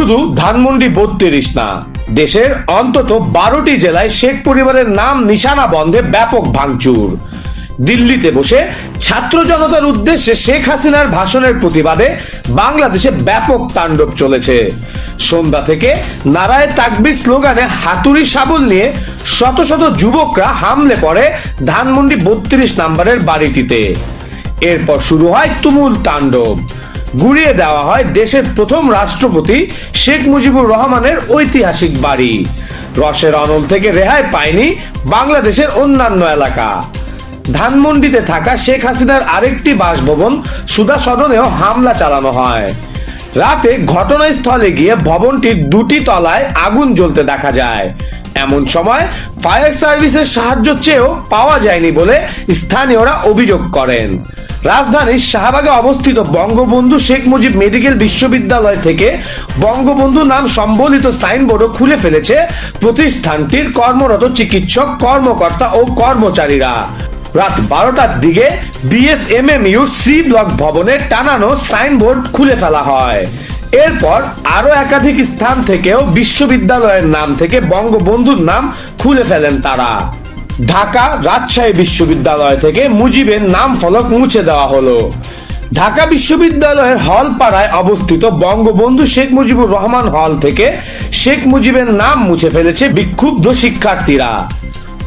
শুধু ধানমন্ডি বত্রিশ না, দেশের অন্তত বারোটি জেলায় শেখ পরিবারের নাম নিশানা বন্ধে ব্যাপক ভাঙচুর। দিল্লিতে বসে ছাত্র জনতার উদ্দেশ্যে শেখ হাসিনার ভাষণের প্রতিবাদে বাংলাদেশে ব্যাপক তাণ্ডব চলেছে। সন্ধ্যা থেকে নারায় তাকবি স্লোগানে হাতুড়ি সাবল নিয়ে শত শত যুবকরা হামলে পড়ে ধানমন্ডি বত্রিশ নাম্বারের বাড়িটিতে। এরপর শুরু হয় তুমুল তাণ্ডব। গুড়িয়ে দেওয়া হয় দেশের প্রথম রাষ্ট্রপতি শেখ মুজিবুর রহমানের ঐতিহাসিক বাড়ি। রসের অনল থেকে রেহাই পায়নি বাংলাদেশের অন্যান্য এলাকা। ধানমন্ডিতে থাকা শেখ হাসিনার আরেকটি বাসভবন সুধা সদনেও হামলা চালানো হয়। রাতে ঘটনাস্থলে গিয়ে ভবনটির দুটি তলায় আগুন জ্বলতে দেখা যায়। এমন সময় ফায়ার সার্ভিসের সাহায্য চেয়েও পাওয়া যায়নি বলে স্থানীয়রা অভিযোগ করেন। রাজধানীর শাহবাগে অবস্থিত বঙ্গবন্ধু শেখ মুজিব মেডিকেল বিশ্ববিদ্যালয় থেকে বঙ্গবন্ধু নাম সম্বলিত সাইনবোর্ডও খুলে ফেলেছে প্রতিষ্ঠানটির কর্মরত চিকিৎসক, কর্মকর্তা ও কর্মচারীরা। রাত বারোটার দিকে বিএসএমএমইউ সি ব্লক ভবনে টানানো সাইনবোর্ড খুলে ফেলা হয়। এরপর আরও একাধিক স্থান থেকেও বিশ্ববিদ্যালয়ের নাম থেকে বঙ্গবন্ধুর নাম খুলে ফেলেন তারা। ঢাকা রাজশাহী বিশ্ববিদ্যালয় থেকে মুজিবের নাম ফলক মুছে দেওয়া হলো। ঢাকা বিশ্ববিদ্যালয়ের হল পাড়ায় অবস্থিত বঙ্গবন্ধু শেখ মুজিবুর রহমান হল থেকে শেখ মুজিবের নাম মুছে ফেলেছে বিক্ষুব্ধ শিক্ষার্থীরা।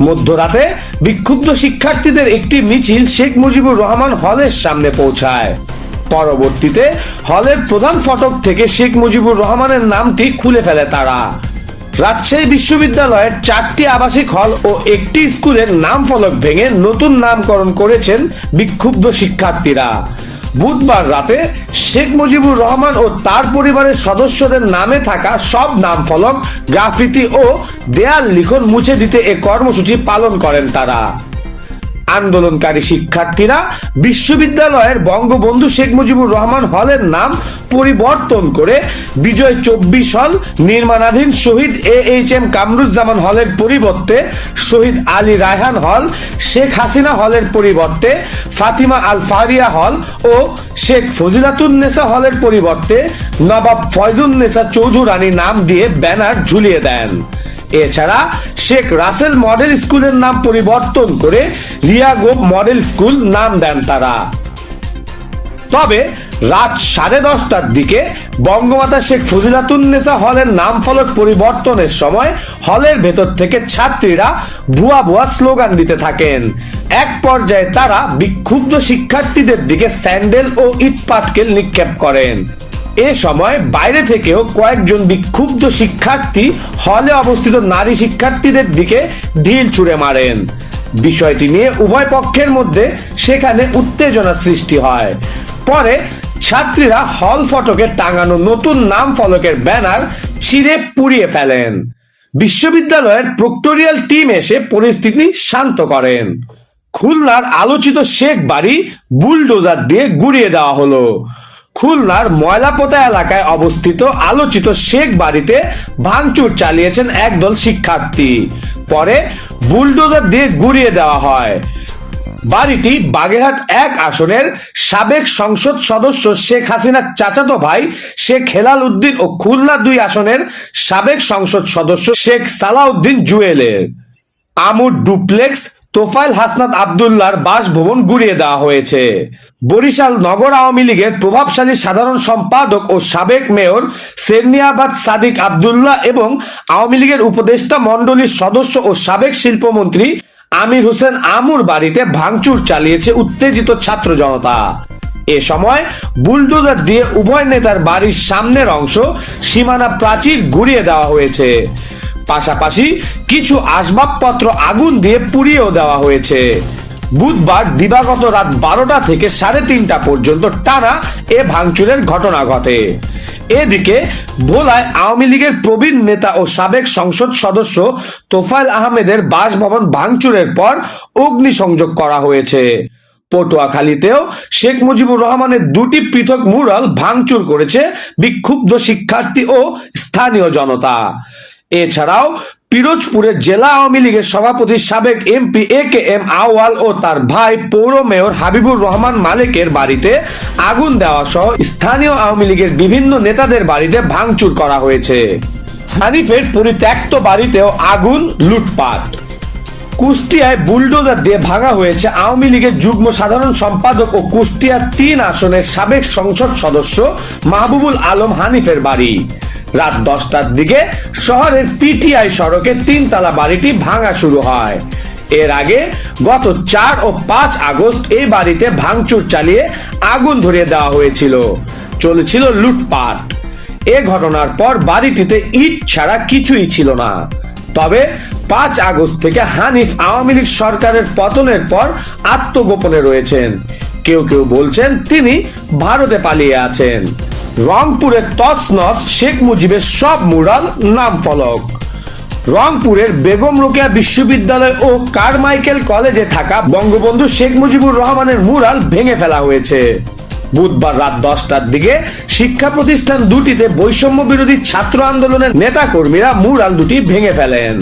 মধ্যরাতে বিক্ষুব্ধ শিক্ষার্থীদের একটি মিছিল শেখ মুজিবুর রহমান হলের সামনে পৌঁছায়। পরবর্তীতে হলের প্রধান ফটক থেকে শেখ মুজিবুর রহমানের নামটি খুলে ফেলে তারা। রাজশাহী বিশ্ববিদ্যালয়ের চারটি আবাসিক হল ও একটি স্কুলের নাম ফলক ভেঙে নতুন নামকরণ করেছেন বিক্ষুব্ধ শিক্ষার্থীরা। বুধবার রাতে শেখ মুজিবুর রহমান ও তার পরিবারের সদস্যদের নামে থাকা সব নাম ফলক, গ্রাফিতি ও দেয়াল লিখন মুছে দিতে এ কর্মসূচি পালন করেন তারা। আন্দোলনকারী শিক্ষার্থীরা বিশ্ববিদ্যালয়ের বঙ্গবন্ধু শেখ মুজিবুর রহমান হলের নাম পরিবর্তন করে বিজয় চব্বিশ হল নির্মাণাধীন Shahid A H M Kamruzzaman হলের পরিবর্তে শহীদ আলী রায়হান হল, শেখ হাসিনা হলের পরিবর্তে ফাতিমা আল ফারিয়া হল ও শেখ ফজিলাতুন্নেসা হলের পরিবর্তে নবাব ফয়জুন্নেসা চৌধুরানী নাম দিয়ে ব্যানার ঝুলিয়ে দেন। এছাড়া শেখ রাসেল মডেল স্কুলের নাম পরিবর্তন করে রিয়াগোপ মডেল স্কুল নাম দেন তারা। তবে রাত সাড়ে দশটার দিকে বঙ্গমাতা শেখ ফজিলাতুন্নেসা হলের নাম ফলক পরিবর্তনের সময় হলের ভেতর থেকে ছাত্রীরা ভুয়া ভুয়া স্লোগান দিতে থাকেন। এক পর্যায়ে তারা বিক্ষুব্ধ শিক্ষার্থীদের দিকে স্যান্ডেল ও ইট পাটকেল নিক্ষেপ করেন। এ সময় বাইরে থেকেও কয়েকজন বিক্ষুব্ধ শিক্ষার্থী হলে অবস্থিত নারী শিক্ষার্থীদের দিকে ঢিল ছুঁড়ে মারেন। বিষয়টি নিয়ে উভয় পক্ষের মধ্যে সেখানে উত্তেজনা সৃষ্টি হয়। পরে ছাত্রীরা হল ফটকে টাঙানো নতুন নাম ফলকের ব্যানার ছিঁড়ে পুড়িয়ে ফেলেন। বিশ্ববিদ্যালয়ের প্রক্টোরিয়াল টিম এসে পরিস্থিতি শান্ত করেন। খুলনার আলোচিত শেখ বাড়ি বুলডোজার দিয়ে গুড়িয়ে দেওয়া হলো। খুলনার ময়লাপোতা এলাকায় অবস্থিত আলোচিত শেখ বাড়িতে ভাঙচুর চালিয়েছেন একদল শিক্ষার্থী। পরে বুলডোজার দিয়ে গুড়িয়ে দেওয়া হয়। বাড়িটি বাগেরহাট এক আসনের সাবেক সংসদ সদস্য শেখ হাসিনার চাচাতো ভাই শেখ হেলাল উদ্দিন ও খুলনা দুই আসনের সাবেক সংসদ সদস্য শেখ সালাউদ্দিন জুয়েলের। আমুর ডুপ্লেক্স তোফাইল হাসনাত আবদুল্লাহর বাসভবন গুড়িয়ে দেওয়া হয়েছে। বরিশাল নগর আওয়ামী লীগের প্রভাবশালী সাধারণ সম্পাদক ও সাবেক মেয়র সেরনিয়াবাদ সাদিক আবদুল্লাহ এবং আওয়ামী লীগের উপদেষ্টা মণ্ডলীর সদস্য ও সাবেক শিল্পমন্ত্রী আমির হোসেন আমুর বাড়িতে ভাঙচুর চালিয়েছে উত্তেজিত ছাত্র জনতা। এ সময় বুলডোজার দিয়ে উভয় নেতার বাড়ির সামনের অংশ সীমানা প্রাচীর গুড়িয়ে দেওয়া হয়েছে। পাশাপাশি কিছু আসবাবপত্র আগুন দিয়ে পুড়িয়েও দেওয়া হয়েছে। বুধবার দিবাগত রাত বারোটা থেকে সাড়ে তিনটা পর্যন্ত টানা এ ভাঙচুরের ঘটনা ঘটে। এদিকে ভোলায় আওয়ামী লীগের প্রবীণ নেতা ও সাবেক সংসদ সদস্য তোফায়েল আহমেদের বাসভবন ভাঙচুরের পর অগ্নিসংযোগ করা হয়েছে। পটুয়াখালীতেও শেখ মুজিবুর রহমানের দুটি পৃথক মুরাল ভাঙচুর করেছে বিক্ষুব্ধ শিক্ষার্থী ও স্থানীয় জনতা। এছাড়াও পিরোজপুরের জেলা আওয়ামী লীগের সভাপতি সাবেক এমপি এ কে এম আওয়াল ও তার ভাই পৌর মেয়র হাবিবুর রহমান মালিকের বাড়িতে আগুন দেওয়া সহ স্থানীয় আওয়ামী লীগের বিভিন্ন নেতাদের বাড়িতে ভাঙচুর করা হয়েছে। হানিফের পরিত্যক্ত বাড়িতেও আগুন, লুটপাট। কুষ্টিয়ায় বুলডোজার দিয়ে ভাঙা হয়েছে আওয়ামী লীগের যুগ্ম সাধারণ সম্পাদক ও কুষ্টিয়ার তিন আসনের সাবেক সংসদ সদস্য মাহবুবুল আলম হানিফের বাড়ি। রাত দশটার দিকে শহরের পিটিআই সড়কে তিনতলা বাড়িটি ভাঙা শুরু হয়। এর আগে গত চার ও পাঁচ আগস্ট এই বাড়িতে ভাঙচুর চালিয়ে আগুন ধরিয়ে দেওয়া হয়েছিল। চলেছিল লুটপাট। এ ঘটনার পর বাড়িটিতে ইট ছাড়া কিছুই ছিল না। তবে পাঁচ আগস্ট থেকে হানিফ আওয়ামী লীগ সরকারের পতনের পর আত্মগোপনে রয়েছেন। কেউ কেউ বলছেন তিনি ভারতে পালিয়ে আছেন। রংপুরের তসনস শেখ মুজিবের সব মুরাল নাম ফলক। রংপুরের বেগম রোকেয়া বিশ্ববিদ্যালয় ও কারমাইকেল কলেজে থাকা বঙ্গবন্ধু শেখ মুজিবুর রহমানের মুরাল ভেঙে ফেলা হয়েছে। বুধবার রাত দশটার দিকে শিক্ষা প্রতিষ্ঠান দুটিতে বৈষম্য বিরোধী ছাত্র আন্দোলনের নেতা কর্মীরা মুরাল দুটি ভেঙে ফেলেন।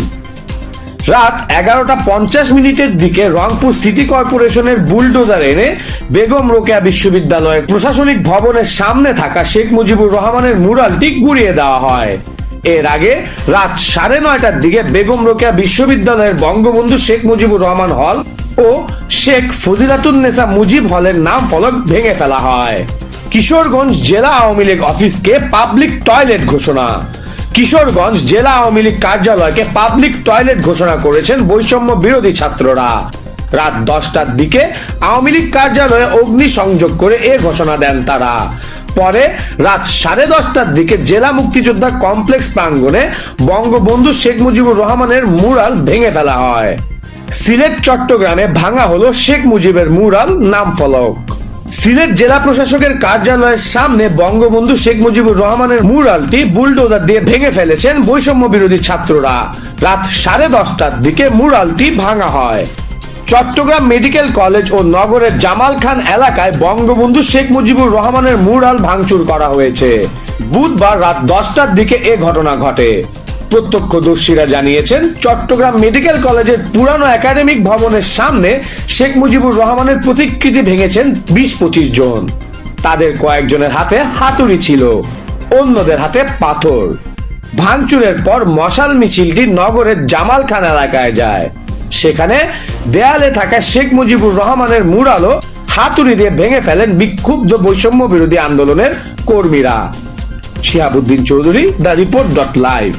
রাত এগারোটা পঞ্চাশ মিনিটের দিকে রংপুর সিটি কর্পোরেশনের বুলডোজার এনে বেগম রোকেয়া বিশ্ববিদ্যালয়ের প্রশাসনিক ভবনের সামনে থাকা শেখ মুজিবুর রহমানের মুরালটি গুড়িয়ে দেওয়া হয়। এর আগে রাত সাড়ে নয়টার দিকে বেগম রোকেয়া বিশ্ববিদ্যালয়ের বঙ্গবন্ধু শেখ মুজিবুর রহমান হল ও শেখ ফজিলাতুন্নেসা মুজিব হলের নাম ফলক ভেঙে ফেলা হয়। কিশোরগঞ্জ জেলা আওয়ামী লীগ অফিসকে পাবলিক টয়লেট ঘোষণা। কিশোরগঞ্জ জেলা আওয়ামী লীগ কার্যালয়কে পাবলিক টয়লেট ঘোষণা করেছেন বৈষম্য বিরোধী ছাত্ররা। রাত দশটার দিকে আওয়ামী লীগ কার্যালয়ে অগ্নি সংযোগ করে এ ঘোষণা দেন তারা। পরে রাত সাড়ে দশটার দিকে জেলা মুক্তিযোদ্ধা কমপ্লেক্স প্রাঙ্গণে বঙ্গবন্ধু শেখ মুজিবুর রহমানের মুরাল ভেঙে ফেলা হয়। সিলেট, চট্টগ্রামে ভাঙা হলো শেখ মুজিবের মুরাল নাম ফলক সিলেট জেলা প্রশাসকের কার্যালয়ের সামনে বঙ্গবন্ধু শেখ মুজিবুর রহমানের মুরালটি বুলডোজার দিয়ে ভেঙে ফেলেছেন বৈষম্য বিরোধী ছাত্ররা। রাত সাড়ে দশটার দিকে মুরালটি ভাঙা হয়। চট্টগ্রাম মেডিকেল কলেজ ও নগরের জামাল খান এলাকায় বঙ্গবন্ধু শেখ মুজিবুর রহমানের মুরাল ভাঙচুর করা হয়েছে। বুধবার রাত দশটার দিকে এ ঘটনা ঘটে। প্রত্যক্ষদর্শীরা জানিয়েছেন, চট্টগ্রাম মেডিকেল কলেজের পুরানো একাডেমিক ভবনের সামনে শেখ মুজিবুর রহমানের প্রতিকৃতি ভেঙেছেন বিশ পঁচিশ জন। তাদের কয়েকজনের হাতে হাতুড়ি ছিল, অন্যদের হাতে পাথর। ভাঙচুরের পর মশাল মিছিলটি নগরের জামাল খান এলাকায় যায়। সেখানে দেয়ালে থাকা শেখ মুজিবুর রহমানের মুরালও হাতুড়ি দিয়ে ভেঙে ফেলেন বিক্ষুব্ধ বৈষম্য বিরোধী আন্দোলনের কর্মীরা। Shihabuddin Chowdhury, the report dot live.